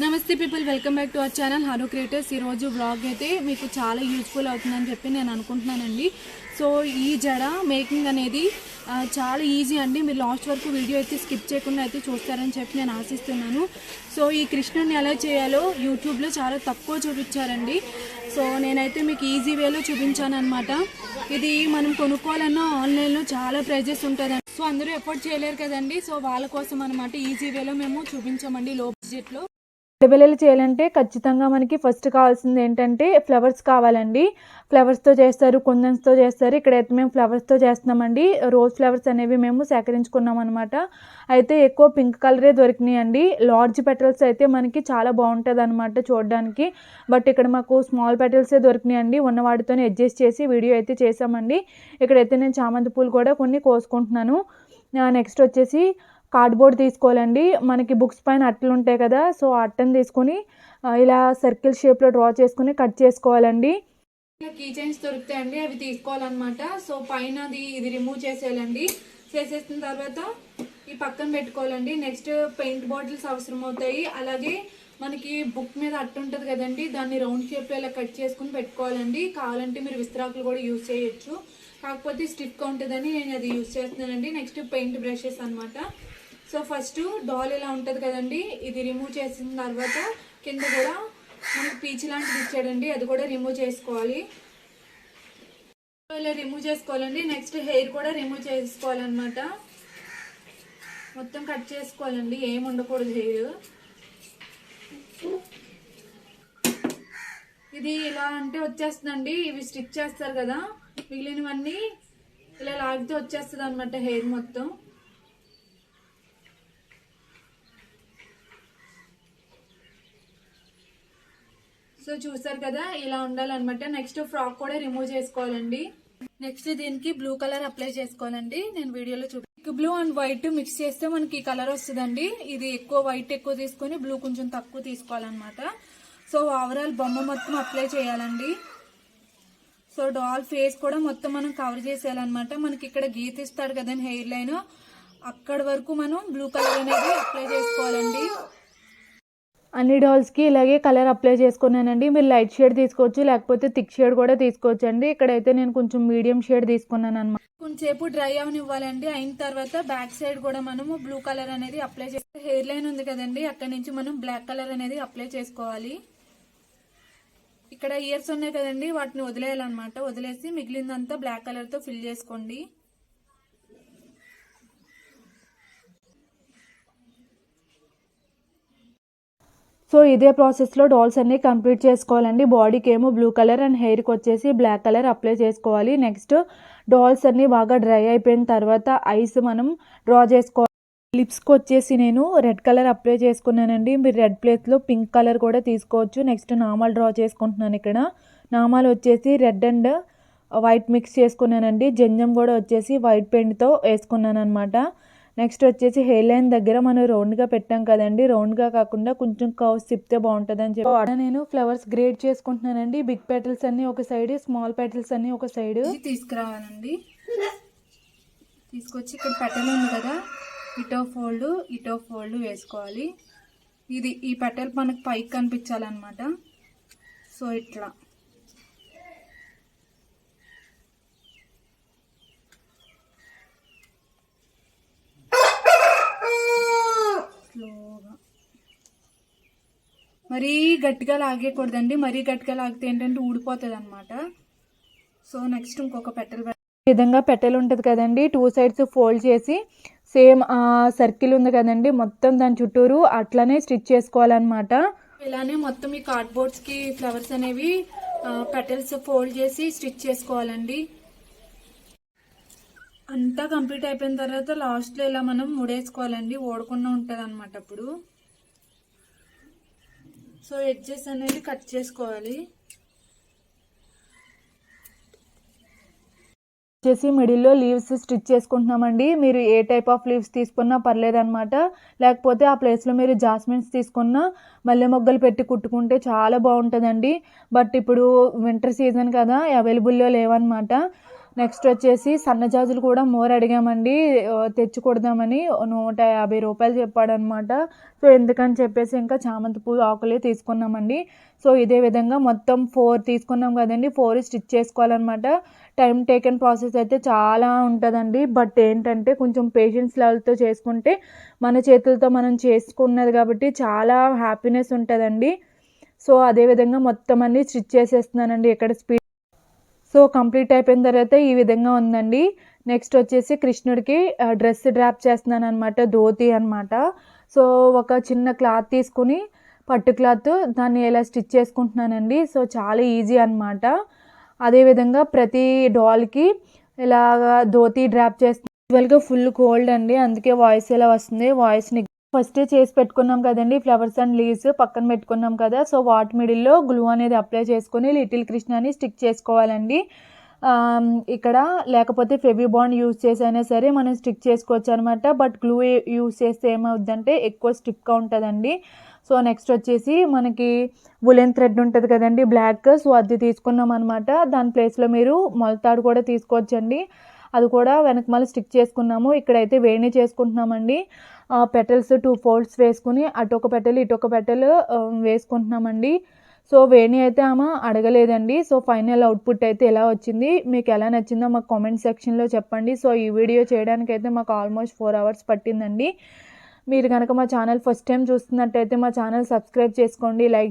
నమస్తే people welcome back to our channel harrow creators. ఈరోజు blog అయితే మీకు చాలా యూస్ఫుల్ అవుతుందని చెప్పి నేను అనుకుంటున్నానండి. సో ఈ జడ మేకింగ్ అనేది చాలా ఈజీ అండి. మీరు లాస్ట్ వరకు వీడియో అయితే స్కిప్ చేయకుండా అయితే చూస్తారని చెప్పి నేను ఆశిస్తున్నాను. సో ఈ కృష్ణుని ఎలా చేయాలో యూట్యూబ్లో చాలా తక్కువ చూపించారండి. సో నేనైతే మీకు ఈజీ వేలో చూపించాను అనమాట ఇది మనం కొనుక్కోవాలన్నా ఆన్లైన్లో చాలా ప్రైజెస్ ఉంటుంది సో అందరూ ఎఫోర్డ్ చేయలేరు కదండి. సో వాళ్ళ కోసం అనమాట ఈజీ వేలో మేము చూపించామండి లో. బడ్జెట్లో బిల్లలు చేయాలంటే ఖచ్చితంగా మనకి ఫస్ట్ కావాల్సింది ఏంటంటే ఫ్లవర్స్ కావాలండి. ఫ్లవర్స్తో చేస్తారు కుందన్స్తో చేస్తారు. ఇక్కడైతే మేము ఫ్లవర్స్తో చేస్తున్నామండి. రోజ్ ఫ్లవర్స్ అనేవి మేము సేకరించుకున్నాం అనమాట అయితే ఎక్కువ పింక్ కలరే దొరికినాయండి. లార్జ్ పెటల్స్ అయితే మనకి చాలా బాగుంటుంది అనమాట చూడడానికి. బట్ ఇక్కడ మాకు స్మాల్ పెటల్సే దొరికినాయండి. ఉన్న వాటితో అడ్జస్ట్ చేసి వీడియో అయితే చేసామండి ఇక్కడైతే నేను చామంతి పూలు కూడా కొన్ని కోసుకుంటున్నాను. నెక్స్ట్ వచ్చేసి కార్డ్బోర్డ్ తీసుకోవాలండి. మనకి బుక్స్ పైన అట్టలు ఉంటాయి కదా సో అట్టను తీసుకొని ఇలా సర్కిల్ షేప్లో డ్రా చేసుకొని కట్ చేసుకోవాలండి. కీ చైన్స్ దొరుకుతాయండి అవి తీసుకోవాలన్నమాట. సో పైన అది ఇది రిమూవ్ చేసేయాలండి. చేసేసిన తర్వాత ఈ పక్కన పెట్టుకోవాలండి. నెక్స్ట్ పెయింట్ బాటిల్స్ అవసరం అవుతాయి అలాగే మనకి బుక్ మీద అట్టు ఉంటుంది కదండి దాన్ని రౌండ్ షేప్లో ఇలా కట్ చేసుకుని పెట్టుకోవాలండి. కావాలంటే మీరు విస్తరాకులు కూడా యూజ్ చేయొచ్చు. కాకపోతే స్టిక్గా ఉంటుందని నేను అది యూజ్ చేస్తున్నానండి. నెక్స్ట్ పెయింట్ బ్రషెస్ అనమాట సో ఫస్ట్ డాల్ ఇలా ఉంటుంది కదండి ఇది రిమూవ్ చేసిన తర్వాత కింద కూడా మనకు పీచ్ లాంటిది ఇచ్చాడండి అది కూడా రిమూవ్ చేసుకోవాలి. ఇలా రిమూవ్ చేసుకోవాలండి నెక్స్ట్ హెయిర్ కూడా రిమూవ్ చేసుకోవాలన్నమాట. మొత్తం కట్ చేసుకోవాలండి ఏం ఉండకూడదు హెయిర్ ఇది ఇలా అంటే వచ్చేస్తుందండి ఇవి స్టిచ్ చేస్తారు కదా మిగిలినవన్నీ ఇలా లాగితే వచ్చేస్తుంది అనమాట హెయిర్ మొత్తం. సో చూసారు కదా ఇలా ఉండాలన్నమాట. నెక్స్ట్ ఫ్రాక్ కూడా రిమూవ్ చేసుకోవాలండి. నెక్స్ట్ దీనికి బ్లూ కలర్ అప్లై చేసుకోవాలండి. నేను వీడియోలో చూపి బ్లూ అండ్ వైట్ మిక్స్ చేస్తే మనకి ఈ కలర్ వస్తుందండి. ఇది ఎక్కువ వైట్ ఎక్కువ తీసుకొని బ్లూ కొంచెం తక్కువ తీసుకోవాలన్నమాట. సో ఓవరాల్ బొమ్మ మొత్తం అప్లై చేయాలండి. సో డాల్ ఫేస్ కూడా మొత్తం మనం కవర్ చేసేయాలన్నమాట. మనకి ఇక్కడ గీత ఇస్తాడు కదండి హెయిర్ లైన్ అక్కడ వరకు మనం బ్లూ కలర్ అనేది అప్లై చేసుకోవాలండి. అన్ని డాల్స్కి ఇలాగే కలర్ అప్లై చేసుకున్నానండి. మీరు లైట్ షేడ్ తీసుకోవచ్చు లేకపోతే థిక్ షేడ్ కూడా తీసుకోవచ్చు అండి. ఇక్కడైతే నేను కొంచెం మీడియం షేడ్ తీసుకున్నాను అనమాట కొంచెంసేపు డ్రై అవనివ్వాలండి. అయిన తర్వాత బ్యాక్ సైడ్ కూడా మనము బ్లూ కలర్ అనేది అప్లై చేస్తే హెయిర్ లైన్ ఉంది కదండి. అక్కడ నుంచి మనం బ్లాక్ కలర్ అనేది అప్లై చేసుకోవాలి. ఇక్కడ ఇయర్స్ ఉన్నాయి కదండి. వాటిని వదిలేయాలన్నమాట. వదిలేసి మిగిలిందంతా బ్లాక్ కలర్తో ఫిల్ చేసుకోండి. సో ఇదే ప్రాసెస్లో డాల్స్ అన్నీ కంప్లీట్ చేసుకోవాలండి. బాడీకి ఏమో బ్లూ కలర్ అండ్ హెయిర్కి వచ్చేసి బ్లాక్ కలర్ అప్లై చేసుకోవాలి. నెక్స్ట్ డాల్స్ అన్ని బాగా డ్రై అయిపోయిన తర్వాత ఐస్ మనం డ్రా చేసుకోవాలి లిప్స్కి వచ్చేసి నేను రెడ్ కలర్ అప్లై చేసుకున్నానండి. మీరు రెడ్ ప్లేస్లో పింక్ కలర్ కూడా తీసుకోవచ్చు. నెక్స్ట్ నామాలు డ్రా చేసుకుంటున్నాను ఇక్కడ. నామాలు వచ్చేసి రెడ్ అండ్ వైట్ మిక్స్ చేసుకున్నానండి. జంజం కూడా వచ్చేసి వైట్ పెయింట్తో వేసుకున్నాను అనమాట నెక్స్ట్ వచ్చేసి హెయిర్ లైన్ దగ్గర మనం రౌండ్గా పెట్టాం కదండి. రౌండ్గా కాకుండా కొంచెం కవర్స్ తిప్పితే బాగుంటుంది అని చెప్పి నేను ఫ్లవర్స్ గ్రేడ్ చేసుకుంటున్నానండి. బిగ్ పెటల్స్ అన్ని ఒక సైడ్ స్మాల్ పెటల్స్ అన్ని ఒక సైడ్ తీసుకురావాలండి. తీసుకొచ్చి ఇక్కడ పెటల్ ఉంది కదా. ఇటో ఫోల్డ్ ఇటో ఫోల్డ్ వేసుకోవాలి. ఇది ఈ పెటల్ మనకు పైకి కనిపించాలన్నమాట. సో ఇట్లా. మరీ గట్టిగా లాగేయకూడదండి. మరీ గట్టిగా లాగితే ఏంటంటే ఊడిపోతుంది అనమాట సో నెక్స్ట్ ఇంకొక పెటల్ ఈ విధంగా పెట్టెలు ఉంటుంది కదండి. టూ సైడ్స్ ఫోల్డ్ చేసి సేమ్ సర్కిల్ ఉంది కదండి. మొత్తం దాని చుట్టూరు అట్లనే స్టిచ్ చేసుకోవాలన్నమాట. ఇలానే మొత్తం ఈ కార్డ్బోర్డ్స్కి ఫ్లవర్స్ అనేవి పెటల్స్ ఫోల్డ్ చేసి స్టిచ్ చేసుకోవాలండి. అంతా కంప్లీట్ అయిపోయిన తర్వాత లాస్ట్లో ఇలా మనం ముడేసుకోవాలండి. ఓడకుండా ఉంటది అనమాట అప్పుడు. సో ఎడ్జెస్ అనేది కట్ చేసుకోవాలి. వచ్చేసి మిడిల్లో లీవ్స్ స్టిచ్ చేసుకుంటున్నామండి. మీరు ఏ టైప్ ఆఫ్ లీవ్స్ తీసుకున్నా పర్లేదనమాట లేకపోతే ఆ ప్లేస్లో మీరు జాస్మిన్స్ తీసుకున్నా మల్లె మొగ్గలు పెట్టి కుట్టుకుంటే చాలా బాగుంటుందండి. బట్ ఇప్పుడు వింటర్ సీజన్ కదా అవైలబుల్లో లేవన్నమాట. నెక్స్ట్ వచ్చేసి సన్నజాజులు కూడా మోర్ అడిగామండి తెచ్చుకొడదామని. నూట యాభై రూపాయలు చెప్పాడనమాట. సో ఎందుకని చెప్పేసి ఇంకా చామంతి పూలు ఆకులే తీసుకున్నామండి. సో ఇదే విధంగా మొత్తం ఫోర్ తీసుకున్నాం కదండి. ఫోర్ స్టిచ్ చేసుకోవాలన్నమాట. టైం టేకెన్ ప్రాసెస్ అయితే చాలా ఉంటుందండి. బట్ ఏంటంటే కొంచెం పేషెన్స్ లెవెల్తో చేసుకుంటే మన చేతులతో మనం చేసుకున్నది కాబట్టి చాలా హ్యాపీనెస్ ఉంటుందండి. సో అదేవిధంగా మొత్తం అన్ని స్టిచ్ చేసేస్తున్నానండి. ఎక్కడ స్పీడ్ సో కంప్లీట్ అయిపోయిన తర్వాత ఈ విధంగా ఉందండి. నెక్స్ట్ వచ్చేసి కృష్ణుడికి డ్రెస్ డ్రాప్ చేస్తున్నాను అనమాట ధోతి అనమాట సో ఒక చిన్న క్లాత్ తీసుకుని పట్టు క్లాత్ దాన్ని ఎలా స్టిచ్ చేసుకుంటున్నానండి. సో చాలా ఈజీ అనమాట అదేవిధంగా ప్రతి డాల్కి ఇలాగా ధోతి డ్రాప్ చేస్తున్నాను యూజువల్గా ఫుల్ కోల్డ్ అండి. అందుకే వాయిస్ ఎలా వస్తుంది. వాయిస్ని ఫస్ట్ చేసి పెట్టుకున్నాం కదండి. ఫ్లవర్స్ అండ్ లీవ్స్ పక్కన పెట్టుకున్నాం కదా. సో వాటి మిడిల్లో గ్లూ అనేది అప్లై చేసుకొని లిటిల్ కృష్ణని స్టిక్ చేసుకోవాలండి. ఇక్కడ లేకపోతే ఫెవి బాండ్ యూస్ చేసి అయినా సరే మనం స్టిక్ చేసుకోవచ్చు అనమాట బట్ గ్లూ యూస్ చేస్తే ఏమవుద్దంటే ఎక్కువ స్టిక్గా ఉంటుందండి. సో నెక్స్ట్ వచ్చేసి మనకి ఉలెన్ థ్రెడ్ ఉంటుంది కదండి. బ్లాక్. సో అది తీసుకున్నాం అనమాట దాని ప్లేస్లో మీరు మొలతాడు కూడా తీసుకోవచ్చండి. అది కూడా వెనక మళ్ళీ స్టిక్ చేసుకున్నాము. ఇక్కడైతే వేణి చేసుకుంటున్నామండి. పెటల్స్ టూ ఫోల్డ్స్ వేసుకుని అటు ఒక పెటల్ ఇటు ఒక పెటల్ వేసుకుంటున్నామండి. సో వేణి అయితే ఆమె అడగలేదండి. సో ఫైనల్ అవుట్పుట్ అయితే ఎలా వచ్చింది? మీకు ఎలా నచ్చిందో మాకు కామెంట్ సెక్షన్లో చెప్పండి. సో ఈ వీడియో చేయడానికి అయితే మాకు ఆల్మోస్ట్ ఫోర్ అవర్స్ పట్టిందండి. మీరు కనుక మా ఛానల్ ఫస్ట్ టైం చూస్తున్నట్టయితే మా ఛానల్ సబ్స్క్రైబ్ చేసుకోండి. లైక్